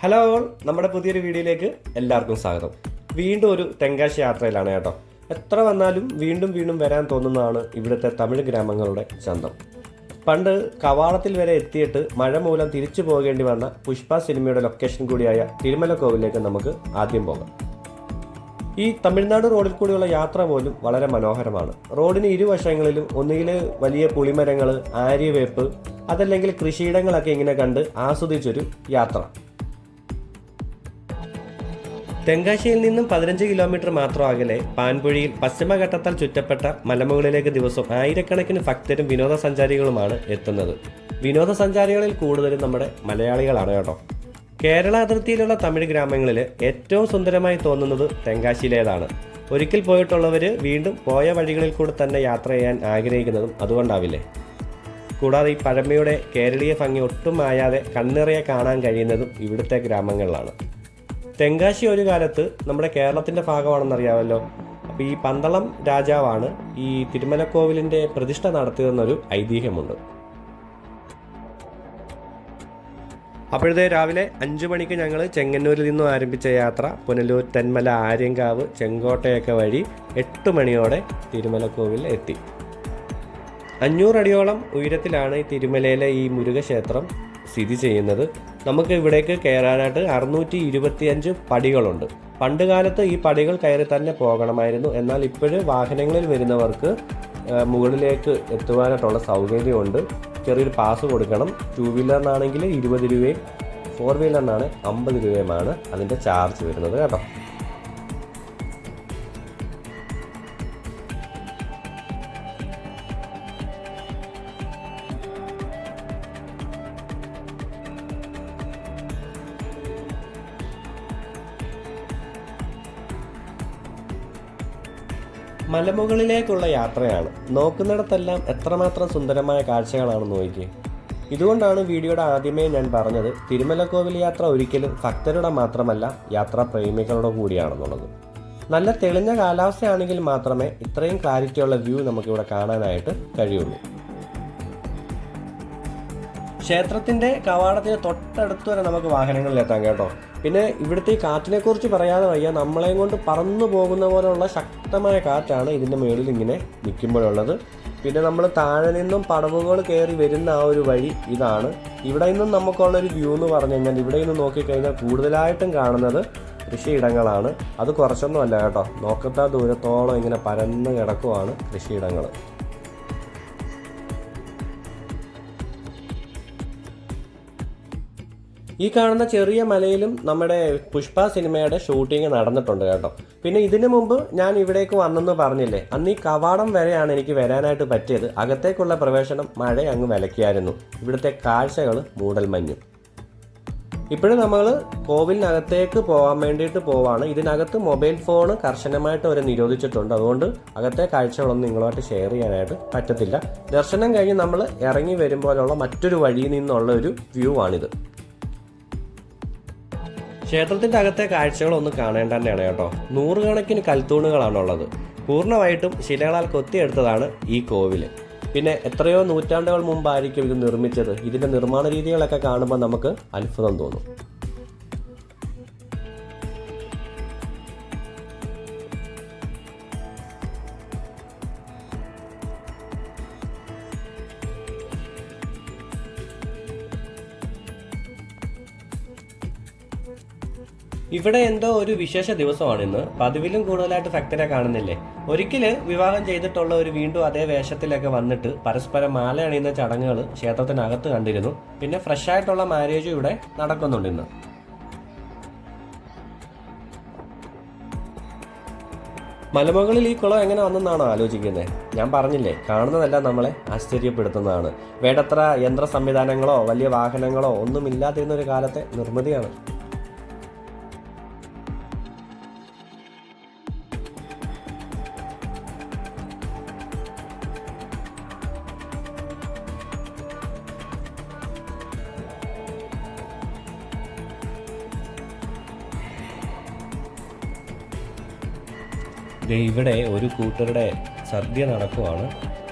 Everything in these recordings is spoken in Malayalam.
ഹലോ ഓൾ നമ്മുടെ പുതിയൊരു വീഡിയോയിലേക്ക് എല്ലാവർക്കും സ്വാഗതം. വീണ്ടും ഒരു തെങ്കാശി യാത്രയിലാണ് കേട്ടോ. എത്ര വന്നാലും വീണ്ടും വീണ്ടും വരാൻ തോന്നുന്നതാണ് ഇവിടുത്തെ തമിഴ് ഗ്രാമങ്ങളുടെ ചന്തം. പണ്ട് കവാടത്തിൽ വരെ എത്തിയിട്ട് മഴ മൂലം തിരിച്ചു പോകേണ്ടി വന്ന പുഷ്പ സിനിമയുടെ ലൊക്കേഷൻ കൂടിയായ തിരുമല കോവിലേക്ക് നമുക്ക് ആദ്യം പോകാം. ഈ തമിഴ്നാട് റോഡിൽ കൂടിയുള്ള യാത്ര പോലും വളരെ മനോഹരമാണ്. റോഡിന് ഇരുവശങ്ങളിലും ഒന്നുകിൽ വലിയ പുളിമരങ്ങൾ ആര്യവേപ്പ് അതല്ലെങ്കിൽ കൃഷിയിടങ്ങളൊക്കെ ഇങ്ങനെ കണ്ട് ആസ്വദിച്ചൊരു യാത്ര. തെങ്കാശിയിൽ നിന്നും പതിനഞ്ച് കിലോമീറ്റർ മാത്രം അകലെ പാൻപുഴിയിൽ പശ്ചിമഘട്ടത്താൽ ചുറ്റപ്പെട്ട മലമുകളിലേക്ക് ദിവസം ആയിരക്കണക്കിന് ഭക്തരും വിനോദസഞ്ചാരികളുമാണ് എത്തുന്നത്. വിനോദസഞ്ചാരികളിൽ കൂടുതലും നമ്മുടെ മലയാളികളാണ് കേട്ടോ. കേരള അതിർത്തിയിലുള്ള തമിഴ് ഗ്രാമങ്ങളിൽ ഏറ്റവും സുന്ദരമായി തോന്നുന്നത് തെങ്കാശിയിലേതാണ്. ഒരിക്കൽ പോയിട്ടുള്ളവർ വീണ്ടും പോയ വഴികളിൽ കൂടെ തന്നെ യാത്ര ചെയ്യാൻ ആഗ്രഹിക്കുന്നതും അതുകൊണ്ടാവില്ലേ? കൂടാതെ ഈ പഴമയുടെ കേരളീയ ഭംഗി ഒട്ടും മായാതെ കണ്ണിറയെ കാണാൻ കഴിയുന്നതും ഇവിടുത്തെ ഗ്രാമങ്ങളിലാണ്. തെങ്കാശി ഒരു കാലത്ത് നമ്മുടെ കേരളത്തിന്റെ ഭാഗമാണെന്നറിയാമല്ലോ. അപ്പോൾ ഈ പന്തളം രാജാവാണ് ഈ തിരുമലക്കോവിലിന്റെ പ്രതിഷ്ഠ നടത്തിയതെന്നൊരു ഐതിഹ്യമുണ്ട്. അപ്പോഴത്തെ രാവിലെ അഞ്ചു മണിക്ക് ഞങ്ങൾ ചെങ്ങന്നൂരിൽ നിന്നും ആരംഭിച്ച യാത്ര പുനലൂർ തെന്മല ആര്യങ്കാവ് ചെങ്കോട്ടയൊക്കെ വഴി എട്ട് മണിയോടെ തിരുമലക്കോവിൽ എത്തി. അഞ്ഞൂറടിയോളം ഉയരത്തിലാണ് ഈ തിരുമലയിലെ ഈ മുരുകക്ഷേത്രം സ്ഥിതി ചെയ്യുന്നത്. നമുക്ക് ഇവിടേക്ക് കയറാനായിട്ട് അറുന്നൂറ്റി ഇരുപത്തിയഞ്ച് പടികളുണ്ട്. പണ്ട് കാലത്ത് ഈ പടികൾ കയറി തന്നെ പോകണമായിരുന്നു. എന്നാൽ ഇപ്പോഴും വാഹനങ്ങളിൽ വരുന്നവർക്ക് മുകളിലേക്ക് എത്തുവാനായിട്ടുള്ള സൗകര്യമുണ്ട്. ചെറിയൊരു പാസ് കൊടുക്കണം. ടൂ വീലറിനാണെങ്കിൽ ഇരുപത് രൂപയും ഫോർ വീലറിനാണ് അമ്പത് രൂപയുമാണ് അതിന്റെ ചാർജ് വരുന്നത് കേട്ടോ. മലമുകളിലേക്കുള്ള യാത്രയാണ്. നോക്കുന്നിടത്തെല്ലാം എത്രമാത്രം സുന്ദരമായ കാഴ്ചകളാണെന്ന് നോക്കി ഇതുകൊണ്ടാണ് വീഡിയോയുടെ ആദ്യമേ ഞാൻ പറഞ്ഞത് തിരുമലക്കോവിൽ യാത്ര ഒരിക്കലും ഭക്തരുടെ മാത്രമല്ല യാത്രാ പ്രേമികളുടെ കൂടിയാണെന്നുള്ളത്. നല്ല തെളിഞ്ഞ കാലാവസ്ഥയാണെങ്കിൽ മാത്രമേ ഇത്രയും ക്ലാരിറ്റിയുള്ള വ്യൂ നമുക്കിവിടെ കാണാനായിട്ട് കഴിയുള്ളൂ. ക്ഷേത്രത്തിന്റെ കവാടത്തിന് തൊട്ടടുത്ത് വരെ നമുക്ക് വാഹനങ്ങളിൽ എത്താം കേട്ടോ. പിന്നെ ഇവിടുത്തെ ഈ കാറ്റിനെ കുറിച്ച് പറയാതെ വയ്യ. നമ്മളെയും കൊണ്ട് പറന്നു പോകുന്ന പോലെയുള്ള ശക്തമായ കാറ്റാണ് ഇതിന്റെ മുകളിൽ ഇങ്ങനെ നിൽക്കുമ്പോഴുള്ളത്. പിന്നെ നമ്മൾ താഴെ നിന്നും പടവുകൾ കയറി വരുന്ന ആ ഒരു വഴി ഇതാണ്. ഇവിടെ നിന്നും നമുക്കുള്ളൊരു വ്യൂ എന്ന് പറഞ്ഞു കഴിഞ്ഞാൽ ഇവിടെ നിന്ന് നോക്കിക്കഴിഞ്ഞാൽ കൂടുതലായിട്ടും കാണുന്നത് കൃഷിയിടങ്ങളാണ് അത് കുറച്ചൊന്നുമല്ല കേട്ടോ. നോക്കത്താ ദൂരത്തോളം ഇങ്ങനെ പരന്ന് കിടക്കുവാണ് കൃഷിയിടങ്ങൾ ഈ കാണുന്ന ചെറിയ മലയിലും നമ്മുടെ പുഷ്പ സിനിമയുടെ ഷൂട്ടിംഗ് നടന്നിട്ടുണ്ട് കേട്ടോ. പിന്നെ ഇതിനു മുമ്പ് ഞാൻ ഇവിടേക്ക് വന്നെന്ന് പറഞ്ഞില്ലേ അന്ന് ഈ കവാടം വരെയാണ് എനിക്ക് വരാനായിട്ട് പറ്റിയത്. അകത്തേക്കുള്ള പ്രവേശനം മഴ അങ്ങ് വിലക്കിയായിരുന്നു. ഇവിടുത്തെ കാഴ്ചകൾ മൂടൽമഞ്ഞും ഇപ്പോഴും നമ്മൾ കോവിലിനകത്തേക്ക് പോകാൻ വേണ്ടിയിട്ട് പോവാണ്. ഇതിനകത്ത് മൊബൈൽ ഫോൺ കർശനമായിട്ട് അവർ നിരോധിച്ചിട്ടുണ്ട്. അതുകൊണ്ട് അകത്തെ കാഴ്ചകളൊന്നും നിങ്ങളുമായിട്ട് ഷെയർ ചെയ്യാനായിട്ട് പറ്റത്തില്ല. ദർശനം കഴിഞ്ഞ് നമ്മൾ ഇറങ്ങി വരുമ്പോഴുള്ള മറ്റൊരു വഴിയിൽ നിന്നുള്ള ഒരു വ്യൂ ആണിത്. ക്ഷേത്രത്തിന്റെ അകത്തെ കാഴ്ചകളൊന്നും കാണേണ്ട തന്നെയാണ് കേട്ടോ. നൂറുകണക്കിന് കൽത്തൂണുകളാണുള്ളത്. പൂർണമായിട്ടും ശിലകളാൽ കൊത്തിയെടുത്തതാണ് ഈ കോവിൽ പിന്നെ എത്രയോ നൂറ്റാണ്ടുകൾ മുമ്പായിരിക്കും ഇത് നിർമ്മിച്ചത്. ഇതിന്റെ നിർമ്മാണ രീതികളൊക്കെ കാണുമ്പോൾ നമുക്ക് അത്ഭുതം തോന്നും. ഇവിടെ എന്തോ ഒരു വിശേഷ ദിവസമാണ് ഇന്ന്. പതിവിലും കൂടുതലായിട്ട് ഭക്തരെ കാണുന്നില്ലേ? ഒരിക്കൽ വിവാഹം ചെയ്തിട്ടുള്ള ഒരു വീണ്ടും അതേ വേഷത്തിലൊക്കെ വന്നിട്ട് പരസ്പരം മാല അണിയുന്ന ചടങ്ങുകൾ ക്ഷേത്രത്തിനകത്ത് കണ്ടിരുന്നു. പിന്നെ ഫ്രഷ് ആയിട്ടുള്ള മാരേജും ഇവിടെ നടക്കുന്നുണ്ട് ഇന്ന്. മലമുകളിൽ ഈ കുളം എങ്ങനെ വന്നെന്നാണോ ആലോചിക്കുന്നത് ഞാൻ പറഞ്ഞില്ലേ കാണുന്നതല്ല നമ്മളെ ആശ്ചര്യപ്പെടുത്തുന്നതാണ്. വേണ്ടത്ര യന്ത്ര സംവിധാനങ്ങളോ വലിയ വാഹനങ്ങളോ ഒന്നും ഇല്ലാതിരുന്ന ഒരു കാലത്തെ നിർമ്മിതിയാണ്. ഇവിടെ ഒരു കൂട്ടരുടെ സദ്യ നടക്കുവാണ്.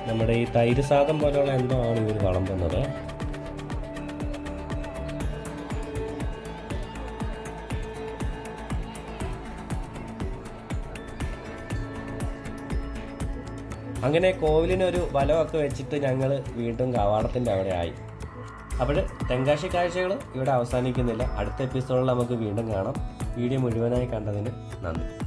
നമ്മുടെ ഈ തൈര് സാധം പോലെയുള്ള എന്തോ ആണ് ഇവർ വളമ്പുന്നത്. അങ്ങനെ കോവിലിനൊരു വലമൊക്കെ വെച്ചിട്ട് ഞങ്ങൾ വീണ്ടും കവാടത്തിന്റെ അവിടെ ആയി. അപ്പോൾ തെങ്കാശി കാഴ്ചകൾ ഇവിടെ അവസാനിക്കുന്നില്ല. അടുത്ത എപ്പിസോഡിൽ നമുക്ക് വീണ്ടും കാണാം. വീഡിയോ മുഴുവനായി കണ്ടതിന് നന്ദി.